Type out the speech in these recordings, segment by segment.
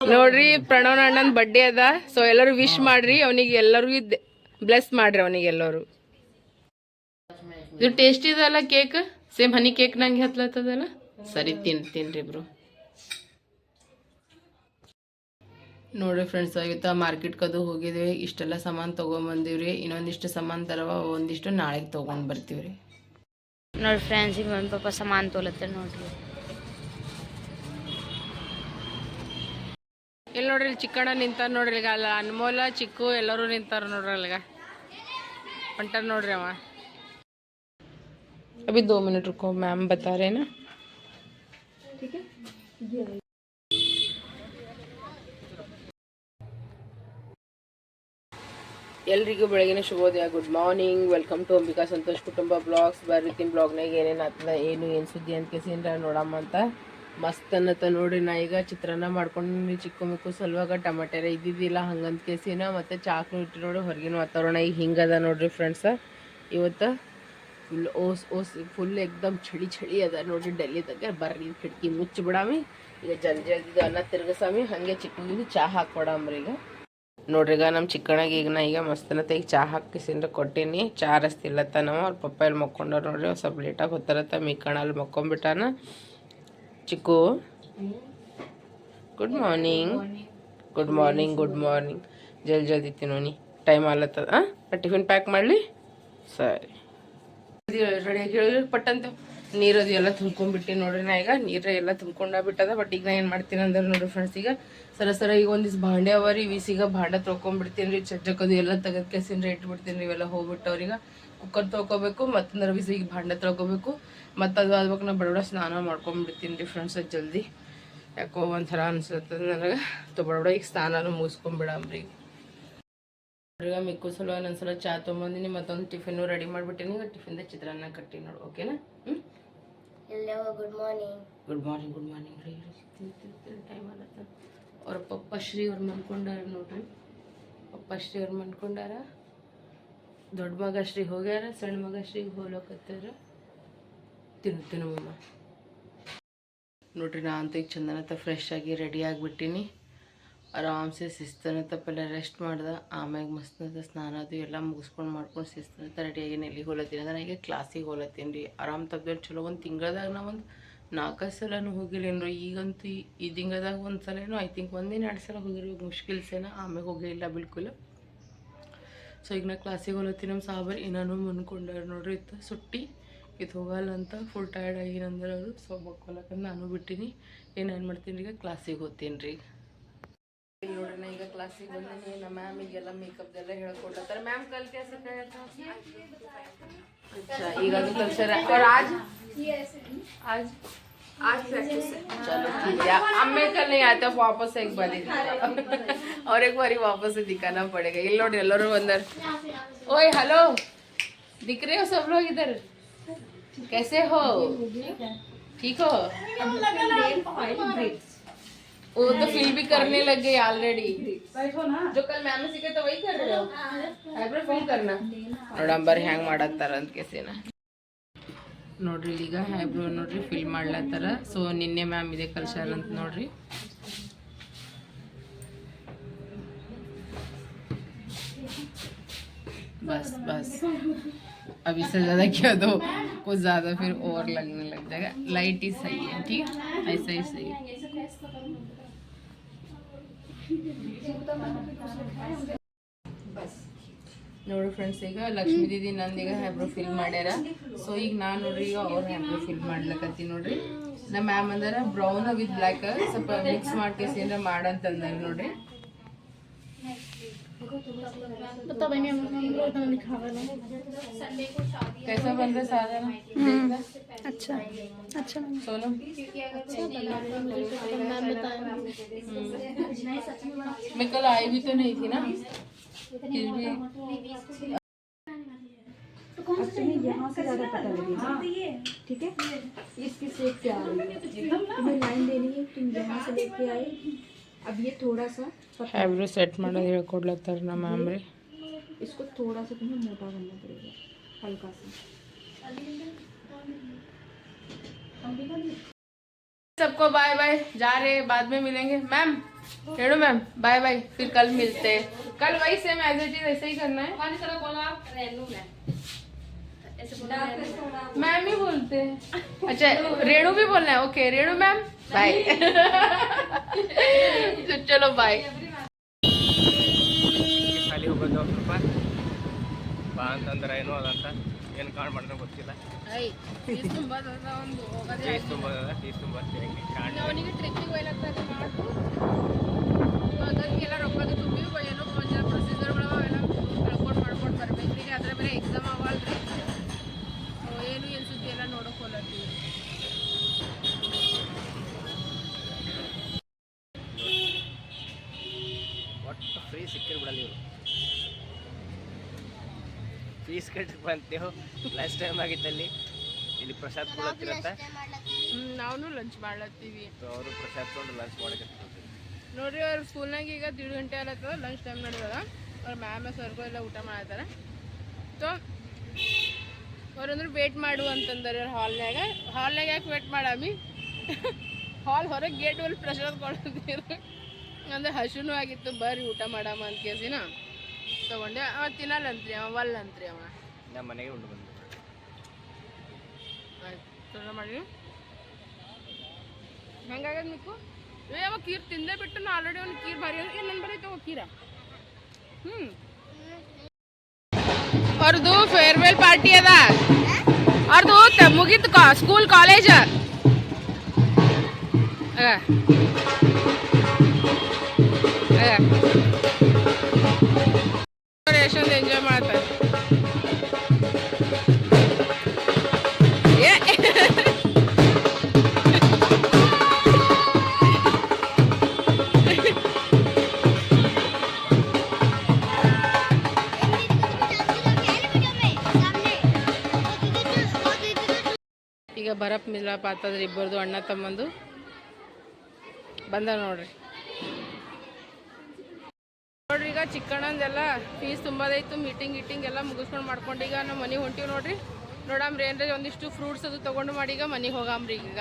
ನೋಡ್ರಿ, ಪ್ರಣವ್ ಅಣ್ಣನ ಬರ್ಡೇ ಅದ. ಸೊ ಎಲ್ಲರೂ ವಿಶ್ ಮಾಡ್ರಿ. ಅವನಿಗೆ ಎಲ್ಲರಿಗೂ ಬ್ಲೆಸ್ ಮಾಡ್ರಿ ಅವನಿಗೆ ಎಲ್ಲರೂ ಇದು ಟೇಸ್ಟ್ ಇದಲ್ಲ ಕೇಕ್ ಸೇಮ್ ಹನಿ ಕೇಕ್ ನಂಗೆ ಹತ್ಲತ್ತದಲ್ಲ? ಸರಿ, ತಿನ್, ತಿನ್ರಿ ಇಬ್ರು ನೋಡ್ರಿ ಫ್ರೆಂಡ್ಸ್ ಇವತ್ತು ಮಾರ್ಕೆಟ್ ಕದು ಹೋಗಿದ್ವಿ. ಇಷ್ಟೆಲ್ಲ ಸಾಮಾನು ತೊಗೊಂಬಂದಿವ್ರಿ. ಇನ್ನೊಂದಿಷ್ಟು ಸಾಮಾನು ತರವ, ಒಂದಿಷ್ಟು ನಾಳೆಗೆ ತೊಗೊಂಡು ಬರ್ತೀವ್ರಿ. ನೋಡಿ ಫ್ರೆಂಡ್ಸ್ ಮಮ್ಮಿ ಪಾಪ ಸಾಮಾನು ತೋಲತ್ತೆ ನೋಡ್ರಿ. ಇಲ್ಲಿ ನೋಡ್ರಿ ಇಲ್ಲಿ ಚಿಕ್ಕಣ್ಣ ನಿಂತಾರ ನೋಡ್ರಿ ಈಗ ಅಲ್ಲ ಅನ್ಮೋಲ ಚಿಕ್ಕು ಎಲ್ಲರೂ ನಿಂತಾರ ನೋಡ್ರಿ ಅಲ್ಲಿಗ ಹೊಂಟಾರ ನೋಡ್ರಿ ಅವ अभी दो मिनट रुको मैम बता रहे हैं ना ಎಲ್ರಿಗೂ ಬೆಳಗಿನ ಶುಭೋದಯ good morning welcome to Ambika Santosh ಕುಟುಂಬ ಬ್ಲಾಗ್ಸ್ ಬರ್ರಿತಿನ ಬ್ಲಾಗ್ನಾಗ ಏನೇನು ಆತದ ಏನು ಏನು ಸುದ್ದಿ ಅಂತ ಕೇಸಿಂದ ನೋಡಮ್ಮ ಅಂತ ಮಸ್ತ್ ಅನ್ನತ್ತ ನೋಡ್ರಿ ನಾ ಈಗ ಚಿತ್ರಾನ್ನ ಮಾಡ್ಕೊಂಡು ಚಿಕ್ಕ ಮಿಕ್ಕು ಸಲುವಾಗ ಟಮಾಟೆರ ಇದ್ದಿದ್ದಿಲ್ಲ ಹಂಗಂತ ಕೇಸಿನ ಮತ್ತು ಚಾಕ್ನ ಇಟ್ಟು ನೋಡಿ ಹೊರಗಿನ ವಾತಾವರಣ ಈಗ ಹಿಂಗದ ನೋಡ್ರಿ ಫ್ರೆಂಡ್ಸ ಇವತ್ತು ಫುಲ್ ಓಸ್ ಓಸ್ ಫುಲ್ ಎಕ್ದಮ್ ಚಳಿ ಚಳಿ ಅದ ನೋಡ್ರಿ ಡೆಲ್ಲಿದಾಗ ಬರ್ರಿ, ಕಿಟಕಿ ಮುಚ್ಚಿ ಬಿಡಾಮಿ. ಈಗ ಜಲ್ದಿ ಜಲ್ದಿ ಅನ್ನ ತಿರ್ಗಸಾಮಿ ಹಾಗೆ ಚಿಕ್ಕನಿಂದ ಚಾ ಹಾಕ್ಕೊಡಮ್ರಿ ಈಗ. ನೋಡ್ರಿ ಈಗ ನಮ್ಮ ಚಿಕ್ಕನಾಗ ಈಗ ನಾ ಈಗ ಮಸ್ತನತ್ತ ಈಗ ಚಾ ಹಾಕಿಸಿಂದ ಕೊಟ್ಟೀನಿ. ಚಾ ರಸ್ತಿಲ್ಲತ್ತ ನಾವು ಅವ್ರ ಪಪ್ಪ ಇಲ್ಲಿ ಮಕ್ಕೊಂಡವ್ರು ನೋಡ್ರಿ ಸ್ವಲ್ಪ ಲೇಟಾಗಿ ಹೊತ್ತಾರತ್ತ ಮೀ ಅಲ್ಲಿ ಮಕ್ಕೊಂಬಿಟ್ಟಾನ. Chikku. Good morning good morning good morning ಜಲ್ದಿ ಜಲ್ದಿ ತಿನ್ನೋನಿ ಟೈಮ್ ಆಲತ್ತದ ಹಾಂ ಟಿಫಿನ್ ಪ್ಯಾಕ್ ಮಾಡಲಿ? ಸರಿ. ರೆಡಿಯಾಗಿ ಪಟ್ಟಂತೆ. ನೀರು ಅದು ಎಲ್ಲ ತುಂಬ್ಕೊಂಡ್ಬಿಟ್ಟು ನೋಡ್ರಿ ನಾ ಈಗ. ನೀರು ಎಲ್ಲ ತುಂಬ್ಕೊಂಡ ಬಿಟ್ಟದ ಬಟ್ ಈಗ ನಾ ಏನು ಮಾಡ್ತೀನಿ ಅಂದ್ರೆ ನೋಡ್ರಿ ಫ್ರೆಂಡ್ಸ್ ಈಗ ಸರ ಸರ ಈಗ ಒಂದಿಷ್ಟು ಭಾಂಡೆ ಅವರಿ ವೀಸಿಗ ಭಾಂಡ ತೊಳ್ಕೊಂಡ್ಬಿಡ್ತೀನಿ ರೀ ಚಜ್ಜಕ್ಕದು ಎಲ್ಲ ತೆಗೆದು ಕೆಸಿನ ಇಟ್ಬಿಡ್ತೀನಿ ರೀ ಇವೆಲ್ಲ ಹೋಗ್ಬಿಟ್ಟು ಅವ್ರೀಗ ಕುಕ್ಕರ್ ತೊಳ್ಕೊಬೇಕು, ಮತ್ತಂದ್ರೆ ವೀಸಿಗೆ ಭಾಂಡೆ ತೊಗೋಬೇಕು ಮತ್ತು ಅದು ಆದ್ಬೇಕು ನಾ ಬಡಬಡ ಸ್ನಾನ ಮಾಡ್ಕೊಂಬಿಡ್ತೀನಿ ರೀ ಫ್ರೆಂಡ್ಸ್ ಜಲ್ದಿ. ಯಾಕೋ ಒಂಥರ ಅನ್ಸುತ್ತೆ ನನಗೆ. ಬಡಬಡ ಈಗ ಸ್ನಾನನೂ ಮುಗಿಸ್ಕೊಂಡ್ಬಿಡಮ್ರಿ ಈಗ ಮಿಕ್ಕು ಸಲ ಒಂದೊಂದ್ಸಲ ಚಾ ತೊಗೊಂಬಂದಿನಿ ಮತ್ತೊಂದು ಟಿಫಿನು ರೆಡಿ ಮಾಡಿಬಿಟ್ಟಿನಿ. ಈಗ ಟಿಫಿನ್ದ ಚಿತ್ರಾನ್ನ ಕಟ್ಟಿ ನೋಡು ಓಕೆನಾ ಹ್ಞೂ good morning good morning good morning ರೀ ಟೈಮ್ ಆಗತ್ತ ಅವ್ರ ಪಪ್ಪ ಶ್ರೀ ಅವ್ರು ಮನ್ಕೊಂಡಾರ ನೋಡ್ರಿ. ಪಪ್ಪ ಶ್ರೀ ಅವ್ರು ಮನ್ಕೊಂಡಾರ. ದೊಡ್ಡ ಮಗ ಶ್ರೀ ಹೋಗ್ಯಾರ ಸಣ್ಣ ಮಗ ಶ್ರೀ ಹೋಲಕತ್ತಾರ ತಿನ್ನು ಮಮ್ಮ ನೋಡ್ರಿ ನಾ ಅಂತ ಈಗ ಚಂದನತ್ತ ಫ್ರೆಶ್ ಆಗಿ ರೆಡಿ ಆಗಿಬಿಟ್ಟಿನಿ. ಆರಾಮ್ಸೆ ಶಿಸ್ತನತ್ತ ಪಲ್ಲೆ ರೆಸ್ಟ್ ಮಾಡ್ದೆ. ಆಮ್ಯಾಗ ಮಸ್ತನತ್ತ ಸ್ನಾನ ಅದು ಎಲ್ಲ ಮುಗಿಸ್ಕೊಂಡು ಮಾಡ್ಕೊಂಡು ಶಿಸ್ತನತ್ತ ರೆಡಿಯಾಗಿ ಎಲ್ಲಿ ಹೋಲತ್ತೀನಿ ಅಂದ್ರೆ, ಈಗ ಕ್ಲಾಸಿಗೆ ಹೋಲತ್ತೀನಿ ರೀ. ಆರಾಮ್ ತಗ್ದೋರು ಚಲೋ. ಒಂದು ತಿಂಗಳದಾಗ ನಾ ಒಂದು ನಾಲ್ಕೈದು ಸಲನೂ ಹೋಗಿಲ್ಲೇನ್ರಿ. ಈಗಂತೂ ಈ- ತಿಂಗಳದಾಗ ಒಂದು ಸಲನೂ, ಐ ತಿಂಕ್ ಒಂದಿನ ಎರಡು ಸಲ ಹೋಗಿರಿ ಮುಷ್ಕಿಲ್ಸೇನ ಆಮ್ಯಾಗ ಹೋಗಿಲ್ಲ ಬಿಲ್ಕುಲ್. ಸೊ ಈಗ ನಾ ಕ್ಲಾಸಿಗೆ ಹೋಲತ್ತೀನಿ ನಮ್ಮ ಸಾಬರ್ ಏನಾನು ಮನ್ಕೊಂಡಾರ ನೋಡ್ರಿ, ಇತ್ತು ಸುಟ್ಟಿ. ಇದು ಹೋಗಲ್ಲ ಅಂತ ಫುಲ್ ಟಯರ್ಡ್ ಆಗಿರಂದ್ರೆ ಅವರು ಸೊ ಮಕ್ಕೊಲಕ್ಕಂತ ನಾನು ಬಿಟ್ಟಿನಿ ಏನೇನು ಮಾಡ್ತೀನಿ ಈಗ ಕ್ಲಾಸಿಗೆ ಹೋಗ್ತೀನಿ ರೀ ಈಗ ನೋಡ್ರಿ ನಾ ಈಗ ಕ್ಲಾಸಿಗೆ ಬಂದಿನಿ ನಮ್ಮ ಮ್ಯಾಮಿಗೆಲ್ಲ ಮೇಕಪ್ದೆಲ್ಲ ಹೇಳ್ಕೊಡ್ತಾರೆ ಮ್ಯಾಮ್ ಕಲ್ कैसे अच्छा ಈಗ ಅದು ಕಲ್ಸರ और आज आज आज प्रैक्टिस चलो ठीक है अब मैं कल नहीं आता वापस एक बार ही और एक बार वापस से दिखाना पड़ेगा ಇಲ್ಲಿ ನೋಡಿ ಎಲ್ಲರೂ ಬಂದರ್ ओए हेलो दिख रहे हो सब लोग इधर कैसे हो ठीक हो वो तो फील भी करने लग गए ऑलरेडी जो कल मैम ने सीखे तो वही कर रहे हो ಐಬ್ರೋ ಫಿಲ್ करना ನೋಡಂಬರ್ ಹ್ಯಾಂಗ್ ಮಾಡತ್ತಾರ ಅಂತ ಕೇಸಿನ ನೋಡ್ರಿ ಈಗ ಐಬ್ರೋ ನೋಡ್ರಿ ಫಿಲ್ ಮಾಡ್ಲತ್ತಾರ ಸೊ ನಿನ್ನೆ ಮ್ಯಾಮ್ ಇದೆ ಕಲ್ಸ್ಯಾರ ಅಂತ ನೋಡ್ರಿ बस बस अब इससे ज़्यादा क्या दो कुछ ज़्यादा फिर और लगने लग जाएगा लाइट ही सही है ठीक है ऐसा ही सही है ನೋಡ್ರಿ ಫ್ರೆಂಡ್ಸ್ ಈಗ ಲಕ್ಷ್ಮೀ ದೀದಿ ನಂದೀಗ ಹ್ಯಾಬ್ರೋ ಫಿಲ್ ಮಾಡ್ಯಾರ ಸೊ ಈಗ ನಾನು ನೋಡ್ರಿ ಈಗ ಅವ್ರ ಹ್ಯಾಬ್ರೋ ಫಿಲ್ ಮಾಡ್ಲಕತ್ತಿ ನೋಡ್ರಿ ನಮ್ಮ ಮ್ಯಾಮ್ ಅಂದಾರ ಬ್ರೌನ್ ವಿತ್ ಬ್ಲ್ಯಾಕ್ ಸ್ವಲ್ಪ ಮಿಕ್ಸ್ ಮಾಡ್ಕೇಸಿ ಏನಾರ ಮಾಡಂತಂದಾರ ನೋಡ್ರಿ कैसा बन रहा साधारण अच्छा अच्छा सोनम मैं कल आई भी तो नहीं थी ना। फिर भी तुम्हें यहाँ से ज़्यादा पता लगेगा ठीक है? इसकी शेप क्या आ रही है? तुम्हें लाइन देनी है तुम यहाँ से लेके आए? अब ये थोड़ा सा ಹ್ಯಾಬ್ರೋ ಸೆಟ್ ಮಾಡೋದು ಹೇಳ್ಕೊಡ್ಲತ್ತಾರ ನಮ್ಮ ಮ್ಯಾಮ್ ರೀ इसको थोड़ा सा तुम्हें मोटा करना पड़ेगा हल्का सा सबको बाय बाय जा रहे हैं, बाद में मिलेंगे ma'am Renu ma'am bye bye फिर कल मिलते हैं कल वही सेम एज इट इज ऐसे ही करना है मैम ही बोलते हैं अच्छा रेणु भी बोलना है ओके रेणु मैम बाय तो चलो बाय ಖಾಲಿ ಹೋಗೋದು ಒಂದು ಸ್ವಲ್ಪ ಬಾ ಅಂತಂದ್ರೆ ಏನೋ ಅದಂತ ಏನು ಕಾಣ್ ಮಾಡಿದ್ರೆ ಗೊತ್ತಿಲ್ಲ ಫೀಸ್ ತುಂಬ ಅದ ಫೀಸ್ ತುಂಬ ಹೆಂಗೆ ಕಾಣ್ ಬಂತೇವು. Last time ಆಗಿತ್ತಲ್ಲಿ. ಇಲ್ಲಿ ಪ್ರಸಾದ್ ಕೊಡತ್ತಿರತ್ತ ನಾವು ಲಂಚ್ ಮಾಡ್ಲತ್ತೀವಿ. ಅವರು ಪ್ರಸಾದ್ ತೊಗೊಂಡು ಲಂಚ್ ಮಾಡಕ್ಕೆ ನೋಡ್ರಿ ಅವ್ರ ಸ್ಕೂಲ್ನಾಗ ಈಗ ದೀಡ್ ಗಂಟೆ ಆಗತ್ತದ ಲಂಚ್ ಟೈಮ್ ನಡೆದದ ಅವ್ರ ಮ್ಯಾಮ್ ಸರ್ಗೂ ಎಲ್ಲ ಊಟ ಮಾಡತ್ತಾರ ಸೊ ಅವ್ರಂದ್ರೆ ವೇಟ್ ಮಾಡು ಅಂತಂದಾರೆ ಅವ್ರ ಹಾಲ್ನಾಗ ಹಾಲ್ನಾಗ ಯಾಕೆ ವೇಟ್ ಮಾಡಾಮಿ? ಹಾಲ್ ಹೊರಗೆ ಗೇಟ್ ಮೇಲೆ ಪ್ರಸಾದ ಕೊಡ್ತಿದ್ರು ಅಂದ್ರೆ ಹಸುನೂ ಆಗಿತ್ತು ಬರ್ರಿ ಊಟ ಮಾಡಾಮ ಅಂತ ಕೇಸಿನ. ತಗೊಂಡೆ ಅವ ತಿನ್ನಲ್ಲಂತ್ರಿ ಅವ ವಲ್ಲಂತ್ರಿ ಅವ. ನಮ್ಮ ಮನೆಗೆ ಉಂಡು ಬಂದು. ಹೆಂಗಾಗದ ನಿಕ್ಕು? ಏ, ಅವ ಕೀರ್ ತಿಂದೇ ಬಿಟ್ಟು ನಾ ಆಲ್ರೆಡಿ ಒಂದು ಕೀರ್ ಭಾರಿ ಏನು ನನ್ನ ಬರೀ ಕೀರ. ಹ್ಞೂ ಅವ್ರದ್ದು ಫೇರ್ವೆಲ್ ಪಾರ್ಟಿ ಅದ. ಅವ್ರದ್ದು ಮುಗೀತು ಸ್ಕೂಲ್ ಕಾಲೇಜ್ ಎಷ್ಟೊಂದು ಎಂಜಾಯ್ ಮಾಡ್ತಾರೆ. ಬರಪ್ ಮಿಲಾಪ್ ಆತದ್ರಿ ಇಬ್ಬರದು, ಅಣ್ಣ ತಮ್ಮಂದು. ಬಂದ ನೋಡ್ರಿ. ನೋಡ್ರಿ ಈಗ ಚಿಕ್ಕಣ್ಣಂದೆಲ್ಲ ಫೀಸ್ ತುಂಬದಾಯ್ತು ಮೀಟಿಂಗ್ ಗೀಟಿಂಗ್ ಎಲ್ಲ ಮುಗಿಸ್ಕೊಂಡು ಮಾಡ್ಕೊಂಡು ಈಗ ನಾವು ಮನೆಗೆ ಹೊಂಟಿವಿ ನೋಡ್ರಿ. ನೋಡಮ್ರಿ ಏನ್ರಿ ಒಂದಿಷ್ಟು ಫ್ರೂಟ್ಸ್ ಅದು ತೊಗೊಂಡು ಮಾಡಿ ಈಗ ಮನೆಗೆ ಹೋಗಾಮ್ರಿ ಈಗ.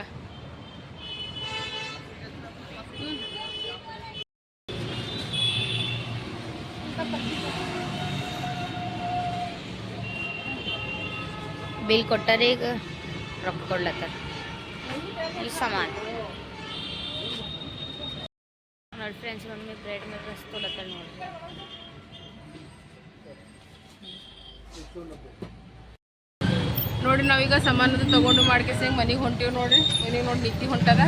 ಬಿಲ್ ಕೊಟ್ಟಾರೆ ಈಗ? ಕೊಡ್ಲತ್ತಾರ ಇಲ್ಲಿ ಸಾಮಾನು. ನೋಡಿ ಫ್ರೆಂಡ್ಸ್ ಮಮ್ಮಿ ಬ್ರೆಡ್ ಮೇಲೆ ರಸ್ ನೋಡಿ. ನೋಡ್ರಿ ನೋಡ್ರಿ ನಾವೀಗ ಸಾಮಾನದು ತಗೊಂಡು ಮಾಡ್ಕೇಸಿ ಮನೆಗೆ ಹೊಂಟಿವಿ ನೋಡ್ರಿ ಮನೆಗೆ ನೋಡಿ ನಿದ್ದೆ ಹೊಂಟದ.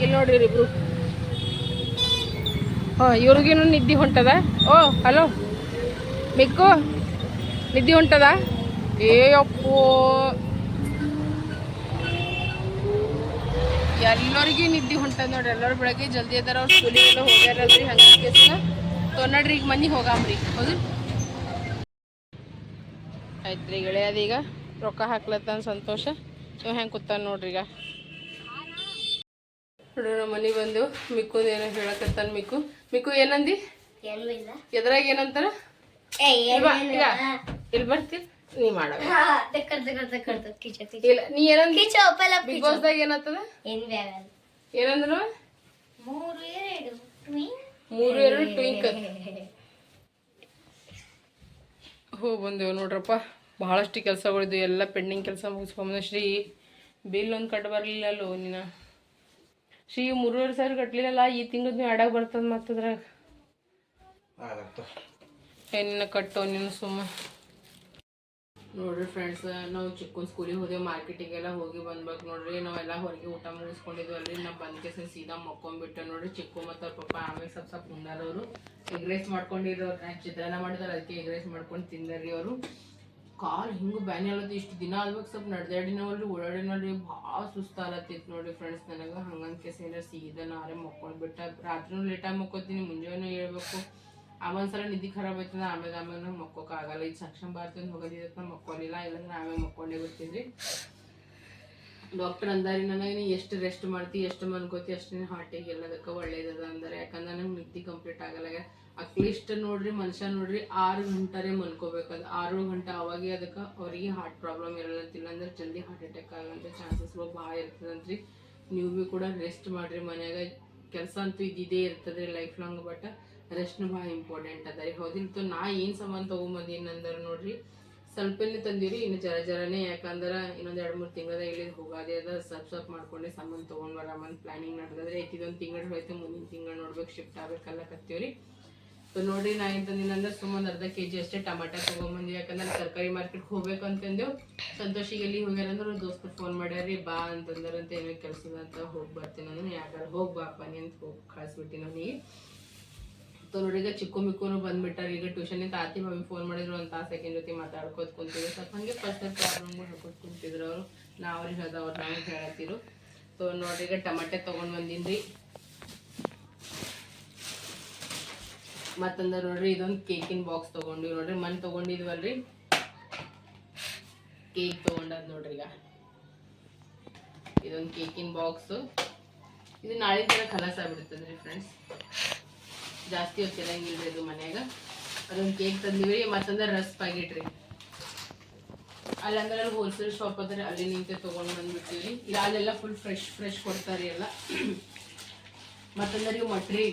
ಇಲ್ಲಿ ನೋಡ್ರಿ ಇಬ್ರು ಹಾಂ, ಇವ್ರಿಗೇನು ನಿದ್ದೆ ಹೊಂಟದ? ಓ, ಹಲೋ. ಮಿಕ್ಕು, ನಿದ್ದೆ ಹೊಂಟದ? ಏ, ಅಪ್ಪೋ. ಎಲ್ಲರಿಗೂ ನಿದ್ದೆ ಹೊಂಟದ ನೋಡ್ರಿ ಎಲ್ಲರೂ ಬೆಳಗ್ಗೆ ಜಲ್ದಿ ಅದಾರ ಅವ್ರು ಸ್ಕೂಲಿಗೆಲ್ಲ ಹೋಗ್ಯಾರಲ್ರಿ ಹಂಗಾಗಿ ಸೊ ನೋಡ್ರಿ ಈಗ ಮನೆ ಹೋಗಾಮ್ರಿ. ಹೌದು? ಆಯ್ತು ರೀ ಗೆಳೆಯದ ಈಗ ರೊಕ್ಕ ಹಾಕ್ಲತ್ತಾನ ಸಂತೋಷ. ನೀವು ಹೆಂಗೆ ಕೂತಾನ ನೋಡ್ರಿ ಈಗ. ನೋಡ್ರಿ ನಮ್ಮ ಮನೆ ಬಂದು ಮಿಕ್ಕು ಏನೋ ಹೇಳಕತ್ತಾನ ಮಿಕ್ಕು. ಮಿಕ್ಕು ಏನಂದಿ? ಎದ್ರಾಗ ಏನಂತಾರ? ಇಲ್ಲಿ ಬಾ, ಈಗ ಇಲ್ಲಿ ಬರ್ತಿ ನೀ ಮಾಡ ಇಲ್ಲ ನೀ ಏನಂದಿ ಬಿಗ್ ಏನಂತದ ಏನಂದ್ರು? ಮೂರು ಎರಡು. ಟ್ವಿಂಕ್ ಹೋ ಬಂದೇವು ನೋಡ್ರಪ್ಪ. ಬಹಳಷ್ಟು ಕೆಲಸಗಳಿದ್ದು ಎಲ್ಲ ಪೆಂಡಿಂಗ್ ಕೆಲಸ ಮುಗಿಸ್ಕೊಂಬಂದ ಶ್ರೀ ಬಿಲ್ ಒಂದು ಕಟ್ ಬರಲಿಲ್ಲ ಅಲ್ಲೋ ನೀನು ಶ್ರೀ ಮೂರುವರೆ ಸಾವಿರ ಕಟ್ಲಿಲ್ಲಲ್ಲ? ಈ ತಿಂಗಳು ನೀವು ಅಡಾಗ ಬರ್ತದ ಮತ್ತದ್ರಾಗ ಏನಿನ ಕಟ್ಟೋ ನೀನು ಸುಮ್ಮ. ನೋಡ್ರಿ ಫ್ರೆಂಡ್ಸ್ ನಾವು ಚಿಕ್ಕ ಸ್ಕೂಲಿಗೆ ಹೋದೆವು ಮಾರ್ಕೆಟಿಗೆಲ್ಲ ಹೋಗಿ ಬಂದ್ಬೇಕು ನೋಡ್ರಿ, ನಾವೆಲ್ಲ ಹೊರಗೆ ಊಟ ಮುಗಿಸ್ಕೊಂಡಿದ್ವಿ ಅಲ್ರಿ ನಾವು ಬಂದ್ಕೆ ಸೀದಾ ಮಕ್ಕೊಂಡ್ಬಿಟ್ಟೆ ನೋಡ್ರಿ, ಚಿಕ್ಕು ಮತ್ತು ಅವ್ರ ಪಪ್ಪ ಆಮೇಲೆ ಸ್ವಲ್ಪ ಸ್ವಲ್ಪ ಉಂಡಾರವರು. ಎಗ್ ರೈಸ್ ಮಾಡ್ಕೊಂಡಿರೋ ಚಿತ್ರಾನ್ನ ಮಾಡಿದಾರೆ ಅದಕ್ಕೆ ಎಗ್ ರೈಸ್ ಮಾಡ್ಕೊಂಡು ತಿಂದಾರಿ ಅವರು. ಕಾಲು ಹಿಂಗೆ ಬ್ಯಾನಿ ಆಗುತ್ತೆ ಇಷ್ಟು ದಿನ ಅಲ್ವಾಗ ಸ್ವಲ್ಪ ಓಡಾಡಿ ಓಡಾಡಿನಲ್ರಿ ಭಾಳ ಸುಸ್ತಾಲತ್ತಿತ್ತು ನೋಡ್ರಿ ಫ್ರೆಂಡ್ಸ್ ನನಗೆ ಹಂಗಂತ ಕೇಸ ಏನಾರ ಸೀದಾ ನಾರೇ ಮಕ್ಕೊಂಡ್ಬಿಟ್ಟ ರಾತ್ರಿನೂ ಲೇಟಾಗಿ ಮಕ್ಕೋತೀನಿ, ಮುಂಜಾನೆ ಹೇಳ್ಬೇಕು. ಆಮೇಲೆ ನಿದ್ದೆ ಖರಾಬ್ ಆಯ್ತದ ಆಮೇಲೆ ಆಮೇಲೆ ನಂಗೆ ಮಕ್ಕೋಕೆ ಆಗಲ್ಲ ಈಗ ಸಕ್ಷಮ್ ಭಾರತ ಹೋಗೋದಿತ್ತ ಮಕ್ಕೊಲಿಲ್ಲ, ಇಲ್ಲಾಂದ್ರೆ ಆಮೇಲೆ ಮಕ್ಕೊಂಡೇ ಬರ್ತೀನಿ ಡಾಕ್ಟರ್ ಅಂದಾರಿ, ನನಗೆ ನೀ ಎಷ್ಟು ರೆಸ್ಟ್ ಮಾಡ್ತಿ, ಎಷ್ಟು ಮನ್ಕೋತಿ ಅಷ್ಟು ನೀನು ಹಾರ್ಟಿಗೆ ಎಲ್ಲದಕ್ಕೆ ಒಳ್ಳೇದದ ಅಂದರೆ. ಯಾಕಂದ್ರೆ ನಂಗೆ ನಿದ್ದೆ ಕಂಪ್ಲೀಟ್ ಆಗಲ್ಲ. ಅಟ್ಲೀಸ್ಟ್ ನೋಡ್ರಿ, ಮನುಷ್ಯ ನೋಡ್ರಿ, ಆರು ಗಂಟರೆ ಅದು ಆರು ಗಂಟೆ ಅವಾಗೆ ಅದಕ್ಕೆ ಅವರಿಗೆ ಹಾರ್ಟ್ ಪ್ರಾಬ್ಲಮ್ ಇರಲತ್ತಿಲ್ಲ ಅಂದ್ರೆ ಜಲ್ದಿ ಹಾರ್ಟ್ ಅಟ್ಯಾಕ್ ಆಗಂತ ಚಾನ್ಸಸ್ ಭಾಳ ಇರ್ತದಂತ್ರಿ. ನೀವು ಭೀ ಕೂಡ ರೆಸ್ಟ್ ಮಾಡ್ರಿ ಮನ್ಯಾಗ. ಕೆಲಸ ಅಂತೂ ಇದ್ದಿದ್ದೇ ಇರ್ತದೆ ಲೈಫ್ ಲಾಂಗ್ ಬಟ್ ರೆಸ್ಟ್ನು ಭಾಳ ಇಂಪಾರ್ಟೆಂಟ್ ಅದ ರೀ ಹೌದಿಂತು ನಾ ಏನು ಸಾಮಾನು ತೊಗೊಂಬಂದೀನಿ ಅಂದ್ರೆ ನೋಡ್ರಿ, ಸ್ವಲ್ಪನೇ ತಂದಿರಿ ಇನ್ನು ಜರ ಜರನೇ, ಯಾಕಂದ್ರೆ ಇನ್ನೊಂದು ಎರಡು ಮೂರು ತಿಂಗಳದ ಇಲ್ಲಿ ಹೋಗಾದೆ ಅದ ಸ್ವಲ್ಪ ಸ್ವಲ್ಪ ಮಾಡ್ಕೊಂಡೆ ಸಾಮಾನು ತೊಗೊಂಡು ಬರಾಮಂತ ಪ್ಲಾನಿಂಗ್ ನಡೆದ್ರೆ ಇದೊಂದು ತಿಂಗಳು ಹೋಯ್ತು, ಮುಂದಿನ ತಿಂಗಳು ನೋಡ್ಬೇಕು ಶಿಫ್ಟ್ ಆಗ್ಬೇಕಲ್ಲ ಕತ್ತೀವ್ರಿ. ಸೊ ನೋಡ್ರಿ ನಾ ಏನು ತಂದಿನಂದ್ರೆ ಸುಮ್ಮನೆ ಅರ್ಧ ಕೆ ಜಿ ಅಷ್ಟೇ ಟಮಾಟ ತೊಗೊಂಬಂದಿ ಯಾಕಂದ್ರೆ ತರಕಾರಿ ಮಾರ್ಕೆಟ್ಗೆ ಹೋಗ್ಬೇಕು ಅಂತಂದೇವು. ಸಂತೋಷಿಗೆ ಎಲ್ಲಿ ಹೋಗ್ಯಾರಂದ್ರೆ ದೋಸ್ತರು ಫೋನ್ ಮಾಡ್ಯಾರಿ ಬಾ ಅಂತಂದ್ರಂತ, ಏನೋ ಕೆಲಸದ ಅಂತ ಹೋಗಿ ಬರ್ತೀನಿ ಅಂದ್ರೆ, ಯಾಕಂದ್ರೆ ಹೋಗಿ ಬಾಪ ನೀ ಅಂತ ಹೋಗಿ ಕಳಿಸ್ಬಿಟ್ಟಿನಿ ಅವನಿಗೆ ಸೊ ನೋಡಿ ಈಗ ಚಿಕ್ಕು ಮಿಕ್ಕುನು ಬಂದ್ಬಿಟ್ಟಾರ. ಈಗ ಟ್ಯೂಷನ್ ಇಂದ ಆತಿ ಮಮ್ಮಿ ಫೋನ್ ಮಾಡಿದ್ರು ಒಂದು ತಾಸು ಜೊತೆ ಮಾತಾಡ್ಕೋತ ಕುಂತಿದ್ರು. ಸ್ವಲ್ಪ ಹಂಗೆ ಪರ್ಸನಲ್ ಪ್ರಾಬ್ಲಮ್ ಹೇಳ್ಕೊತ ಕುಂತಿದ್ರು ಅವರು. ನಾ ಅವ್ರಿಗೆ ಹೇಳ್ದ, ಅವ್ರು ನಾವು ಹೇಳತ್ತಿರು ಸೊ ನೋಡ್ರಿ, ಈಗ ಟಮಾಟೆ ತೊಗೊಂಡು ಬಂದಿನ್ರಿ. ಮತ್ತಂದ್ರೆ ನೋಡ್ರಿ, ಇದೊಂದು ಕೇಕಿನ ಬಾಕ್ಸ್ ತೊಗೊಂಡಿವಿ ನೋಡ್ರಿ. ಮನ್ ತೊಗೊಂಡಿದ್ವಲ್ರಿ. ಕೇಕ್ ತೊಗೊಂಡದ್ ನೋಡ್ರಿ ಈಗ. ಇದೊಂದು ಕೇಕಿನ ಬಾಕ್ಸ್ ಇದು ನಾಳೆ ತರ ಕಲಸ ಆಗ್ಬಿಡ್ತದ್ರಿ ಫ್ರೆಂಡ್ಸ್ ಜಾಸ್ತಿ ಹೊತ್ತು ಇರಂಗಿಲ್ರಿ ಇದು ಮನ್ಯಾಗ. ಅದೊಂದು ಕೇಕ್ ತಂದಿವ್ರಿ ಮತ್ತಂದ್ರೆ ರಸ್ ಪ್ಯಾಕೆಟ್ ರೀ ಅಲ್ಲಂದ್ರೆ ಅಲ್ಲಿ ಹೋಲ್ಸೇಲ್ ಶಾಪ್ ಅದ್ರೆ, ಅಲ್ಲಿ ನಿಂತೆ ತೊಗೊಂಡು ಬಂದ್ಬಿಟ್ಟಿವ್ರಿ ಇಲ್ಲ, ಅಲ್ಲೆಲ್ಲ ಫುಲ್ ಫ್ರೆಶ್ ಫ್ರೆಶ್ ಕೊಡ್ತಾರೆ ಎಲ್ಲ. ಮತ್ತಂದ್ರೆ ಇವು ಮಟ್ರಿ.